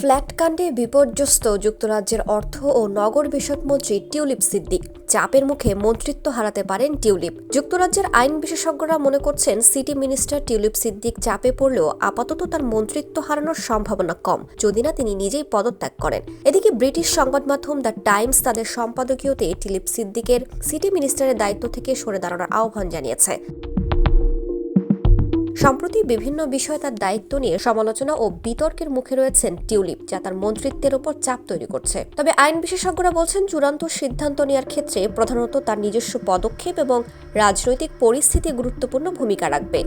Flat কাণ্ডে বিপর্যস্ত যুক্তরাজ্যের অর্থ ও নগর বিষয়ক মন্ত্রী টিউলিপ সিদ্দিক। চাপের মুখে মন্ত্রিত্ব হারাতে পারেন টিউলিপ। যুক্তরাজ্যের আইন বিশেষজ্ঞরা মনে করছেন, সিটি মিনিস্টার টিউলিপ সিদ্দিক চাপে পড়লেও আপাতত তার মন্ত্রিত্ব হারানোর সম্ভাবনা কম, যদি না তিনি নিজেই পদত্যাগ করেন। এদিকে ব্রিটিশ সংবাদ মাধ্যম দ্য টাইমস তাদের সম্পাদকীয়তে টিউলিপ সিদ্দিকের সিটি মিনিস্টারের দায়িত্ব থেকে সরে দাঁড়ানোর আহ্বান জানিয়েছে। সম্প্রতি বিভিন্ন বিষয়ে তার দায়িত্ব নিয়ে সমালোচনা ও বিতর্কের মুখে রয়েছেন টিউলিপ, যা তার মন্ত্রিত্বের ওপর চাপ তৈরি করছে। তবে আইন বিশেষজ্ঞরা বলছেন, চূড়ান্ত সিদ্ধান্ত নেওয়ার ক্ষেত্রে প্রধানত তার নিজস্ব পদক্ষেপ এবং রাজনৈতিক পরিস্থিতি গুরুত্বপূর্ণ ভূমিকা রাখবে।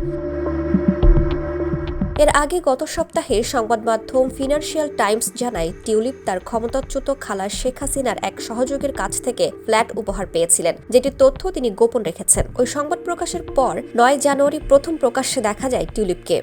এর আগে গত সপ্তাহে সংবাদ মাধ্যম ফিনান্সিয়াল টাইমস জানায়, টিউলিপ তার ক্ষমতাচ্যুত খালা শেখ হাসিনার এক সহযোগীর কাছ থেকে ফ্ল্যাট উপহার পেয়েছিলেন, যেটির তথ্য তিনি গোপন রেখেছেন। ওই সংবাদ প্রকাশের পর নয় জানুয়ারি প্রথম প্রকাশ্যে দেখা যায় টিউলিপকে।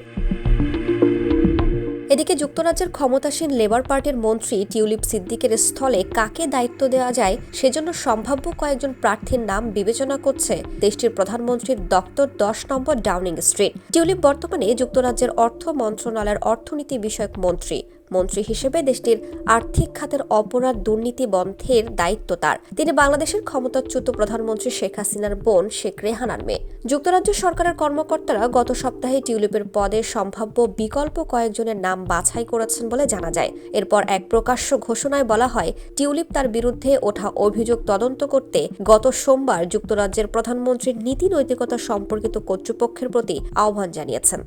এদিকে যুক্তরাজ্যের ক্ষমতাসীন লেবার পার্টির মন্ত্রী টিউলিপ সিদ্দিকের স্থলে কাকে দায়িত্ব দেওয়া যায় সেজন্য সম্ভাব্য কয়েকজন প্রার্থীর নাম বিবেচনা করছে দেশটির প্রধানমন্ত্রীর দপ্তর দশ নম্বর ডাউনিং স্ট্রিট। টিউলিপ বর্তমানে যুক্তরাজ্যের অর্থ মন্ত্রণালয়ের অর্থনীতি বিষয়ক মন্ত্রী। মন্ত্রী হিসেবে দেশটির আর্থিক খাতের অপরাধ দুর্নীতি বন্ধের দায়িত্ব তার। তিনি বাংলাদেশের ক্ষমতাচ্যুত প্রধানমন্ত্রী শেখ হাসিনার বোন শেখ রেহানার মেয়ে। যুক্তরাজ্য সরকারের কর্মকর্তারা গত সপ্তাহে টিউলিপের পদে সম্ভাব্য বিকল্প কয়েকজনের নাম বাছাই করেছেন বলে জানা যায়। এরপর এক প্রকাশ্য ঘোষণায় বলা হয়, টিউলিপ তার বিরুদ্ধে ওঠা অভিযোগ তদন্ত করতে গত সোমবার যুক্তরাজ্যের প্রধানমন্ত্রীর নীতি নৈতিকতা সম্পর্কিত কর্তৃপক্ষের প্রতি আহ্বান জানিয়েছেন।